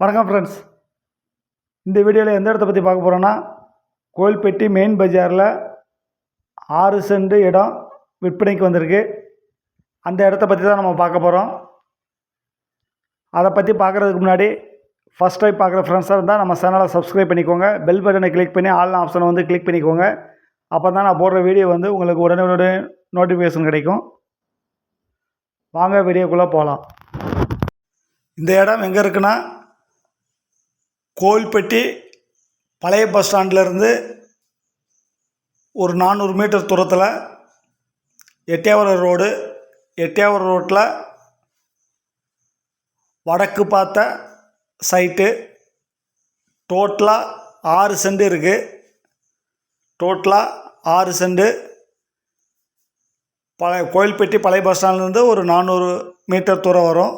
வணக்கம் ஃப்ரெண்ட்ஸ் இந்த வீடியோவில் எந்த இடத்த பற்றி பார்க்க போகிறோன்னா கோயில்பட்டி மெயின் பஜாரில் ஆறு சென்ட் இடம் விற்பனைக்கு வந்திருக்கு. அந்த இடத்த பற்றி தான் நம்ம பார்க்க போகிறோம் அதை பற்றி பார்க்குறதுக்கு முன்னாடி ஃபஸ்ட் டைம் பார்க்குற ஃப்ரெண்ட்ஸாக இருந்தால் நம்ம சேனலை சப்ஸ்கிரைப் பண்ணிக்கோங்க. பெல் பட்டனை கிளிக் பண்ணி ஆல் ஆப்ஷனை வந்து கிளிக் பண்ணிக்கோங்க. அப்போ தான் நான் போடுற வீடியோ வந்து உங்களுக்கு உடனே உடனே நோட்டிஃபிகேஷன் கிடைக்கும். வாங்க வீடியோக்குள்ளே போகலாம் இந்த இடம் எங்கே இருக்குன்னா கோவில்பட்டி பழைய பஸ் ஸ்டாண்ட்லேருந்து ஒரு நானூறு மீட்டர் தூரத்தில் எட்டியாவரம் ரோடு எட்டியாவரம் ரோட்டில் வடக்கு பார்த்த சைட்டு டோட்டலாக ஆறு சென்ட் இருக்குது டோட்டலாக ஆறு சென்ட். பழைய கோயில்பட்டி பழைய பஸ் ஸ்டாண்ட்லேருந்து ஒரு நானூறு மீட்டர் தூரம் வரும்.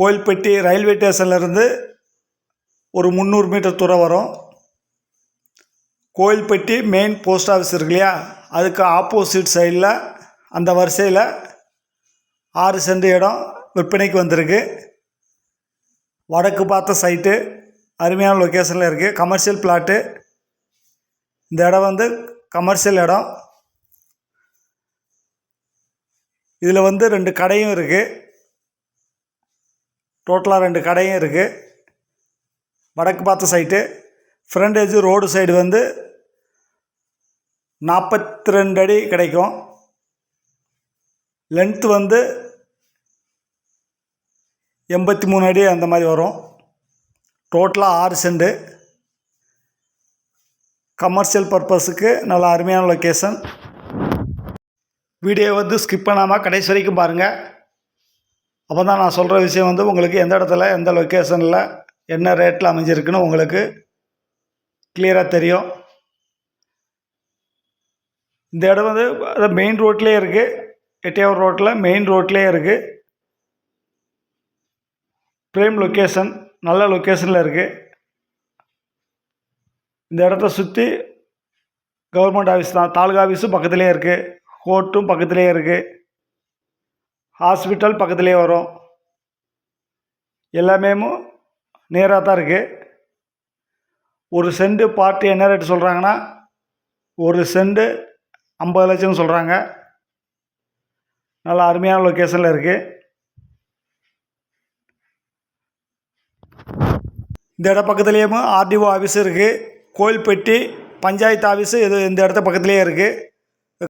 கோயில்பட்டி ரயில்வே ஸ்டேஷன்லேருந்து ஒரு முந்நூறு மீட்டர் தூரம் வரும். கோயில்பட்டி மெயின் போஸ்ட் ஆஃபீஸ் இருக்கு இல்லையா? அதுக்கு ஆப்போசிட் சைடில் அந்த வரிசையில் ஆறு சென்ட் இடம் விற்பனைக்கு வந்திருக்கு. வடக்கு பார்த்த சைட்டு அருமையான லொக்கேஷனில் இருக்குது கமர்ஷியல் பிளாட்டு இந்த இடம் வந்து கமர்ஷியல் இடம். இதில் வந்து ரெண்டு கடையும் இருக்குது டோட்டலாக ரெண்டு கடையும் இருக்குது வடக்கு பார்த்த சைட்டு ஃப்ரண்டேஜ் ரோடு சைடு வந்து நாற்பத்தி ரெண்டு அடி கிடைக்கும். லென்த்து வந்து எண்பத்தி மூணு அடி அந்த மாதிரி வரும். டோட்டலாக ஆறு செண்டு கமர்ஷியல் பர்பஸுக்கு நல்ல அருமையான லொக்கேஷன் வீடியோ வந்து ஸ்கிப் பண்ணாமல் கடைசி வரைக்கும் பாருங்கள் அப்போ தான் நான் சொல்கிற விஷயம் வந்து உங்களுக்கு எந்த இடத்துல எந்த லொக்கேஷனில் என்ன ரேட்டில் அமைஞ்சிருக்குன்னு உங்களுக்கு கிளியராக தெரியும். இந்த இடம் வந்து மெயின் ரோட்லேயே இருக்குது எட்டியாவூர் ரோட்டில் மெயின் ரோட்லேயே இருக்குது ப்ரேம் லொக்கேஷன் நல்ல லொக்கேஷனில் இருக்குது இந்த இடத்த சுற்றி கவர்மெண்ட் ஆஃபீஸ் தான். தாலுகா ஆஃபீஸும் பக்கத்துலேயே இருக்குது கோர்ட்டும் பக்கத்துலேயே இருக்குது ஹாஸ்பிட்டல் பக்கத்துலேயே வரும். எல்லாமே நேராக தான் இருக்குது ஒரு செண்டு பார்ட்டி என்ன ரேட்டு சொல்கிறாங்கன்னா ஒரு செண்டு ஐம்பது லட்சம்னு சொல்கிறாங்க நல்ல அருமையான லொக்கேஷனில் இருக்குது இந்த இடம் பக்கத்துலேயும் ஆர்டிஓ ஆஃபீஸ் இருக்குது கோயில்பட்டி பஞ்சாயத்து ஆஃபீஸு இது இந்த இடத்த பக்கத்துலேயே இருக்குது